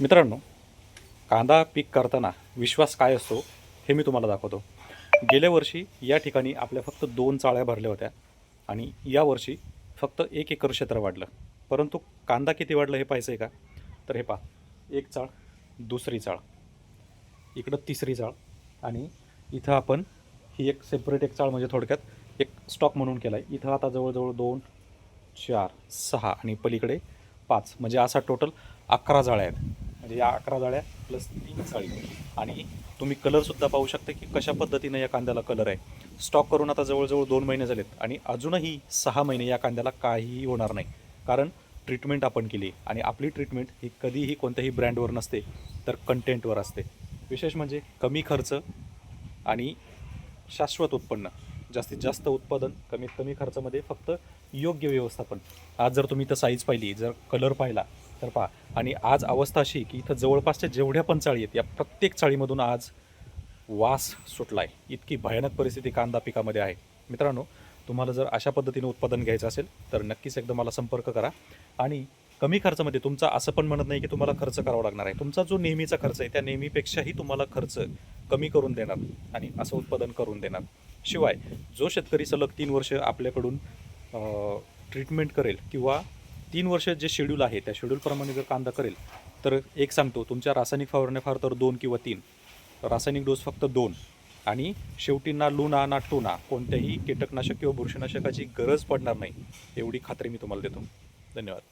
मित्रांनो कांदा पीक करताना विश्वास काय असतो हे मी तुम्हाला दाखवतो. गेल्या वर्षी या ठिकाणी आपल्या फक्त दोन चाळ्या भरल्या होत्या आणि यावर्षी फक्त एक एकर क्षेत्र वाढलं. परंतु कांदा किती वाढलं हे पाहायचं आहे का? तर हे पहा एक चाळ दुसरी चाळ. इकडं तिसरी चाळ आणि इथं आपण ही एक सेपरेट एक चाळ म्हणजे थोडक्यात एक स्टॉक म्हणून केला आहे इथं आता जवळजवळ दोन चार सहा आणि पलीकडे पाच. म्हणजे असा टोटल अकरा जाळ्या आहेत. म्हणजे या अकरा जाळ्या प्लस तीन चाळी आणि तुम्ही कलरसुद्धा पाहू शकता की कशा पद्धतीनं या कांद्याला कलर आहे. स्टॉक करून आता जवळजवळ दोन महिने झालेत आणि अजूनही सहा महिने या कांद्याला काहीही होणार नाही. कारण ट्रीटमेंट आपण केली आणि आपली ट्रीटमेंट ही कधीही कोणत्याही ब्रँडवर नसते तर कंटेंटवर असते. विशेष म्हणजे कमी खर्च आणि शाश्वत उत्पन्न. जास्तीत जास्त उत्पादन कमीत कमी खर्चामध्ये फक्त योग्य व्यवस्थापन. आज जर तुम्ही तर साईज पाहिली जर कलर पाहिला तर पहा आणि आज अवस्था अशी की इथं जवळपासच्या जेवढ्या पण चाळी आहेत या प्रत्येक चाळीमधून आज वास सुटला आहे इतकी भयानक परिस्थिती कांदा पिकामध्ये आहे. मित्रांनो तुम्हाला जर अशा पद्धतीने उत्पादन घ्यायचं असेल तर नक्कीच एकदा मला संपर्क करा. आणि कमी खर्चामध्ये तुमचा असं पण म्हणत नाही की तुम्हाला खर्च करावा लागणार आहे. तुमचा जो नेहमीचा खर्च आहे त्या नेहमीपेक्षाही तुम्हाला खर्च कमी करून देणार आणि असं उत्पादन करून देणार. शिवाय जो शेतकरी सलग तीन वर्ष आपल्याकडून ट्रीटमेंट करेल किंवा तीन वर्ष जे शेड्यूल आहे त्या शेड्यूलप्रमाणे जर कांदा करेल तर एक सांगतो तुमच्या रासायनिक फवारण्या फार तर दोन किंवा तीन. रासायनिक डोस फक्त दोन. आणि शेवटी ना लुना ना टुना कोणत्याही कीटकनाशक किंवा बुरशीनाशकाची गरज पडणार नाही एवढी खात्री मी तुम्हाला देतो. धन्यवाद.